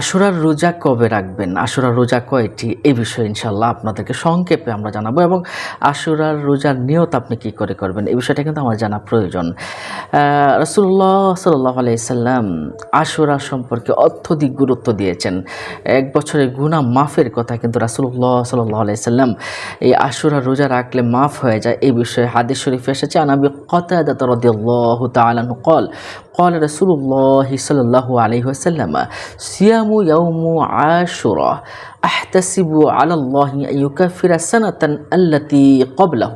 আশুরার রোজা কবে রাখবেন? আশুরার রোজা কয়টি? এই বিষয়ে ইনশাল্লাহ আপনাদেরকে সংক্ষেপে আমরা জানাব এবং আশুরার রোজার নিয়ত আপনি কি করে করবেন? এই বিষয়টা কিন্তু আমার জানা প্রয়োজন। রসুল্লাহ সাল্লাহ আলাইসাল্লাম আশুরা সম্পর্কে অত্যধিক গুরুত্ব দিয়েছেন। এক বছরের গুণা মাফের কথা কিন্তু রাসুল্লাহ সাল্লাহ আলাইসাল্লাম এই আশুরা রোজা রাখলে মাফ হয়ে যায়। এই বিষয়ে হাদিস শরীফ এসেছে আনাবি কতায়াদাত রদিয়াল্লাহ তালান কল قال رسول الله صلى الله عليه وسلم صيام يوم عاشوراء أحتسب على الله أن يكفر السنة التي قبله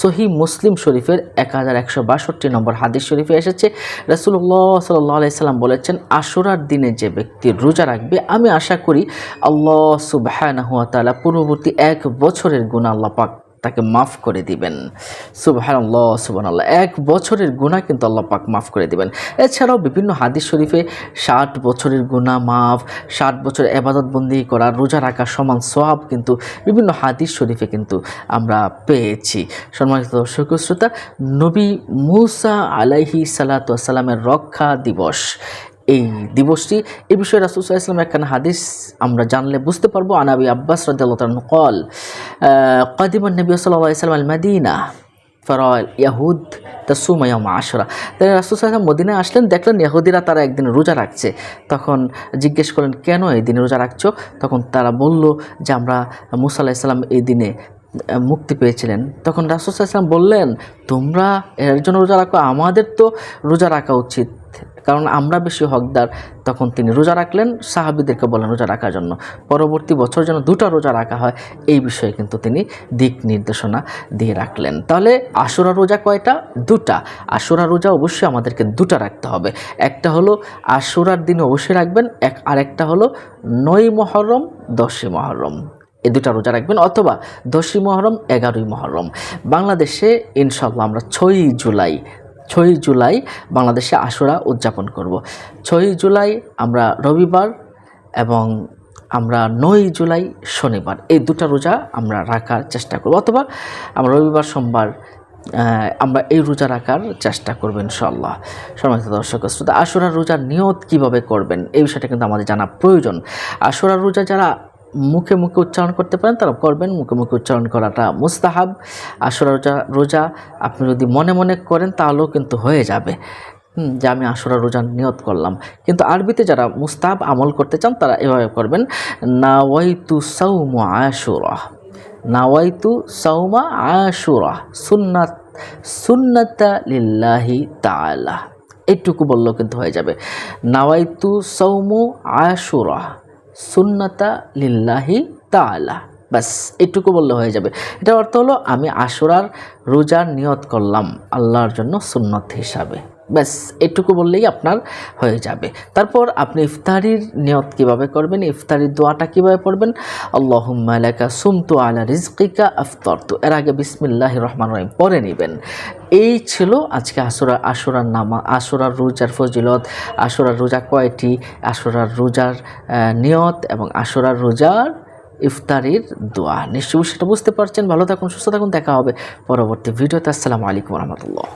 সহি মুসলিম শরীফের এক হাজার একশো বাষট্টি নম্বর হাদিস শরীফে এসেছে রসুল্লাহ সাল্লাহ সাল্লাম বলেছেন আশুরার দিনে যে ব্যক্তি রোজা রাখবে আমি আশা করি আল্লাহ সুবাহ পূর্ববর্তী এক বছরের গুণ আল্লাহ পাক তাকে মাফ করে দিবেন। সুবাহান আল্লাহ সুবান আল্লাহ এক বছরের গুণা কিন্তু আল্লাহ পাক মাফ করে দিবেন। এছাড়াও বিভিন্ন হাদিস শরীফে ষাট বছরের গুণা মাফ, ষাট বছর এবাদত বন্দি করা, রোজা রাখা সমান সব কিন্তু বিভিন্ন হাদিস শরীফে কিন্তু আমরা পেয়েছি। সম্মানিত দর্শক শ্রোতা, নবী মুসা আলাইহি সালাতামের রক্ষা দিবস। এই দিবসটি। এ বিষয়ে রাসুসাহ ইসলাম একখানা হাদিস আমরা জানলে বুঝতে পারব। আনাবি আব্বাস রাদিয়াল্লাহু কল কাদিমান নবী সাল্লাল্লাহু আলাইহি সাল্লাম আল মাদিনা ফরাল ইয়াহুদ তাসুমায়াম আশরা। তাই রাসুল সাল্লাম মদিনায় আসলেন, দেখলেন ইয়াহুদিরা তারা একদিন রোজা রাখছে। তখন জিজ্ঞেস করলেন, কেন এই দিনে রোজা রাখছো? তখন তারা বলল যে, আমরা মুসা আলাহ ইসলাম এই দিনে মুক্তি পেয়েছিলেন। তখন রাসুসাল্লাম বললেন, তোমরা এর জন্য রোজা রাখো, আমাদের তো রোজা রাখা উচিত। কারণ আমরা বেশি হকদার, তখন তিনি রোজা রাখলেন, সাহাবিদেরকে বলেন রোজা রাখার জন্য। পরবর্তী বছর যেন দুটা রোজা রাখা হয়, এই বিষয়ে কিন্তু তিনি দিক নির্দেশনা দিয়ে রাখলেন। তাহলে আশুরা রোজা কয়টা? দুটা। আশুরা রোজা অবশ্যই আমাদেরকে দুটা রাখতে হবে। একটা হলো আশুরার দিনে অবশ্যই রাখবেন, এক আরেকটা হলো নয় মহরম, দশই মহরম। এই দুটা রোজা রাখবেন, অথবা দশই মহরম, এগারোই মহরম। বাংলাদেশে ইনশাল্লাহ আমরা ছয়ই জুলাই ছয়ই জুলাই বাংলাদেশে আশুরা উদযাপন করব। ছয়ই জুলাই আমরা রবিবার এবং আমরা নয় জুলাই শনিবার। এই দুটা রোজা আমরা রাখার চেষ্টা করব অথবা আমরা রবিবার, সোমবার আমরা এই রোজা রাখার চেষ্টা করবেন ইনশাল্লাহ সম্মানিত দর্শক শ্রোতা আশুরার রোজার নিয়ত কীভাবে করবেন? এই বিষয়টা কিন্তু আমাদের জানা প্রয়োজন। আশুরার রোজা যারা মুখে মুখে উচ্চারণ করতে পারেন, তারা করবেন মুখে মুখে উচ্চারণ করাটা মুস্তাহাব। আসরা রোজা রোজা আপনি যদি মনে মনে করেন, তাহলেও কিন্তু হয়ে যাবে। যে আমি আসরা রোজা নিয়ত করলাম। কিন্তু আরবিতে যারা মুস্তাহাব আমল করতে চান, তারা এভাবে করবেন, নাওয়াইতু সাউমা আশুরা। নাওয়াইতু সাউমা আশুরা, সুন্নাত, সুন্নাতা লিল্লাহি তাআলা। এইটুকু বললেও কিন্তু হয়ে যাবে। নাওয়াইতু সৌমু আশুরা। সুন্নতা লিল্লাহি তালা ব্যাস এইটুকু বললে হয়ে যাবে। এটার অর্থ হলো, আমি আশুরার রোজার নিয়ত করলাম আল্লাহর জন্য সুন্নত হিসাবে। ব্যাস, এটুকু বললেই আপনার হয়ে যাবে। তারপর আপনি ইফতারির নিয়ত কীভাবে করবেন, ইফতারির দোয়াটা কীভাবে পড়বেন? আল্লাহম্মালাকা সুমতু আলা রিজকিকা আফতরতু। এর আগে বিসমিল্লাহ রহমান রহিম পরে নেবেন। এই ছিল আজকে আসুরা, আসরার নামা, আসরার রোজার ফজিলত, আসরার রোজা কয়টি? আসরার রোজার নিয়ত এবং আসরার রোজার ইফতারির দোয়া। নিশ্চয়ই সেটা বুঝতে পারছেন। ভালো থাকুন, সুস্থ থাকুন। দেখা হবে পরবর্তী ভিডিওতে। আসসালামু আলাইকুম রহমতুল্লাহ।